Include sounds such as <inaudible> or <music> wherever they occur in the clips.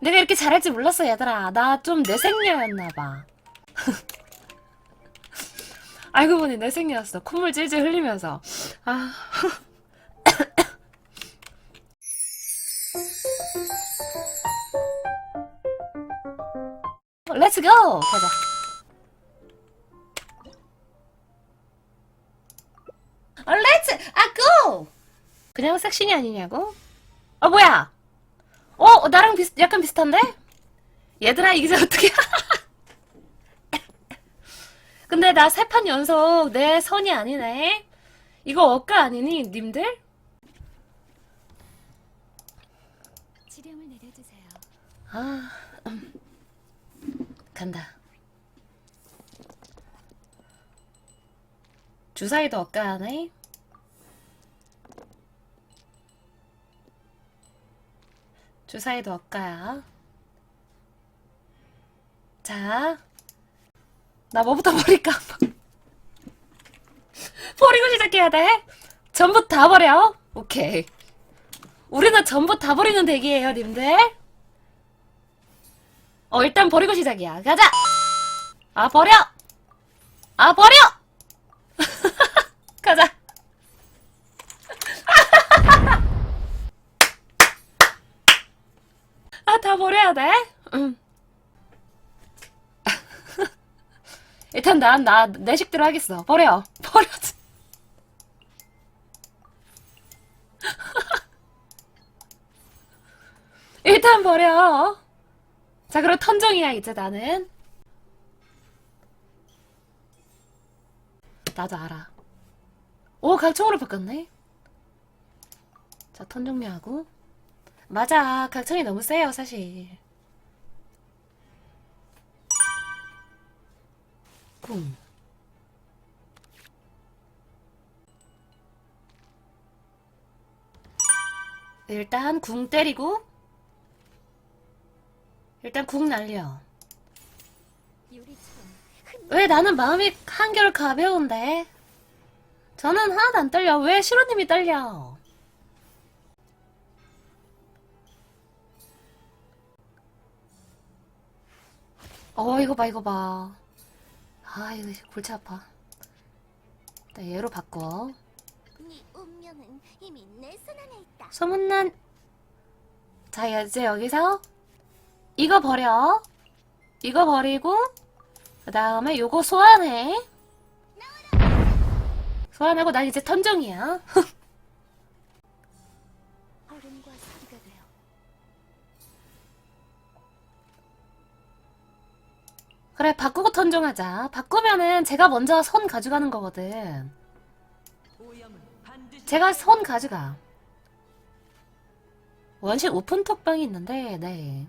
내가 이렇게 잘할 줄 몰랐어 얘들아. 나 좀 내생녀였나봐. <laughs> 알고 보니 내생녀였어. 콧물 질질 흘리면서. 아. <laughs> 렛츠 고 가자. 어, 렛츠 아 고 그냥 섹신이 아니냐고? 어 뭐야 어 나랑 비슷 약간 비슷한데? 얘들아 이게 어떻게 <laughs> 근데 나 세 판 연속 내 선이 아니네 이거 억까 아니니 님들? 지령을 내려주세요. 아 음. <clears throat> 간다 주사위도 억까 하네 주사위도 억까야 자, 나 뭐부터 버릴까? <laughs> 버리고 시작해야 돼? 전부 다 버려? 오케이. 우리는 전부 다 버리는 덱이에요, 님들. 어, 일단 버리고 시작이야. 가자! 아, 버려! 아, 버려! 가자! 아, 다 버려야 돼? 응. <laughs> 일단 난, 나, 내 식대로 하겠어. 버려. 버려. <laughs> 일단 버려. 자, 그럼 턴정이야, 이제 나는. 나도 알아. 오, 각청으로 바꿨네. 자, 턴 정리하고. 맞아, 각청이 너무 세요, 사실. 쿵. 일단 궁 때리고 일단 궁 날려. 왜 나는 마음이 한결 가벼운데? 저는 하나도 안 떨려. 왜 시로님이 떨려 어 이거 봐 이거 봐 아 이거 골치 아파. 일단 얘로 바꿔. 네 운명은 이미 내 손 안에 있다. 소문난 자 이제 여기서 이거 버려. 이거 버리고 그 다음에 요거 소환해. 소환하고 난 이제 턴정이야 <laughs> 그래 바꾸고 턴정하자 바꾸면은 제가 먼저 손 가져가는 거거든 제가 손 가져가 원실 오픈 톡방이 있는데 네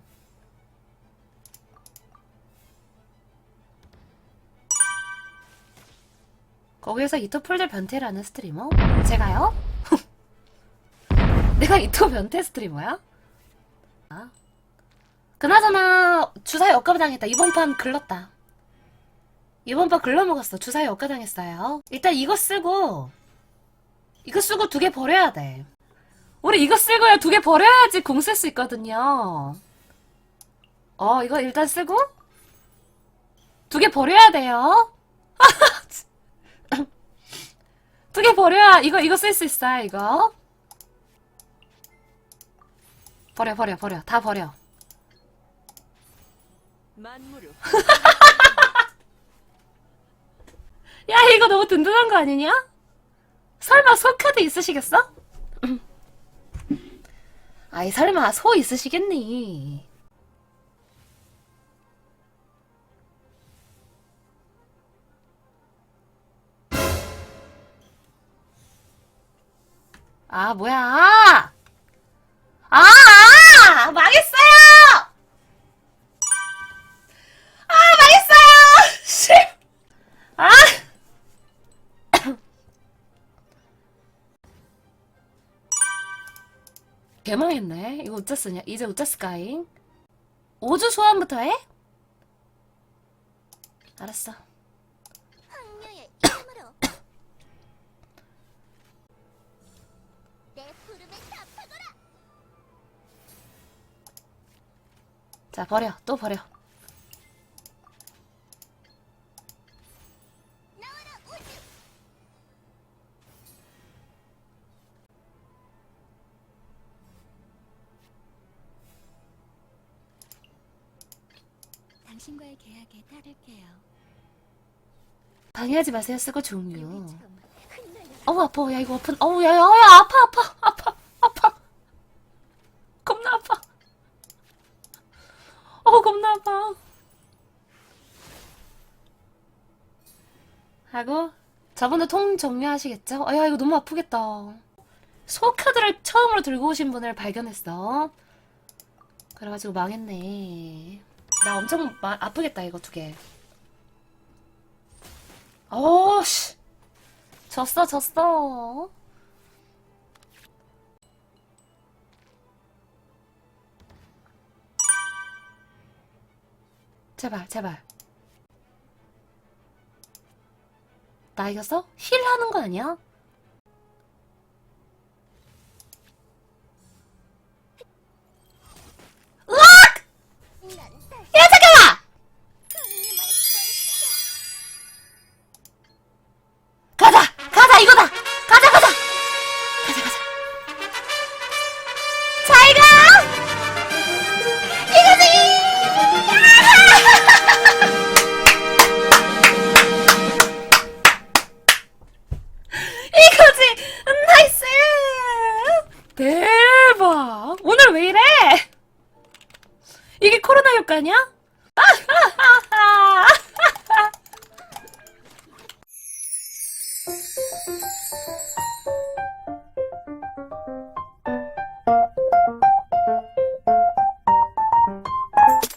거기에서 이토풀들 변태라는 스트리머? 제가요? <laughs> 내가 이토 변태 스트리머야? 아. 그나저나 주사위 억까 당했다. 이번 판 글렀다. 이번 판 글러먹었어. 주사위 억까 당했어요. 일단 이거 쓰고 이거 쓰고 두 개 버려야 돼. 우리 이거 쓰고요 두 개 버려야지 공 쓸 수 있거든요. 어 이거 일단 쓰고 두 개 버려야 돼요. <laughs> 두 개 버려야 이거 이거 쓸 수 있어 이거. 버려 버려 버려. 다 버려 <laughs> 야 이거 너무 든든한 거 아니냐? 설마 소카드 있으시겠어? <clears throat> 아이 설마 소 있으시겠니? 아 뭐야 아, 아 망했어 개망했네. 이거 어쩌 쓰냐? 이제 어쩌 쓸까잉? 5주 소환부터 해? 알았어. 황녀의 이름으로 <coughs> 내 부름에 답하거라. 자, 버려. 또 버려. 당신과의 계약에 따를게요. 방해하지 마세요. 쓰고 흩날려. 어우 아파. 야 이거 아픈. 어우 야야 야, 아파 아파 아파 아파. 겁나 아파. 어우 겁나 아파. 하고 저분도 통 정리하시겠죠? 아, 야 이거 너무 아프겠다. 소카드를 처음으로 들고 오신 분을 발견했어. 그래가지고 망했네 나 엄청 마- 아프겠다 이거 두 개 어우씨 졌어, 졌어. 제발, 제발. 나 이겼어? 힐 하는 거 아니야? 효과냐?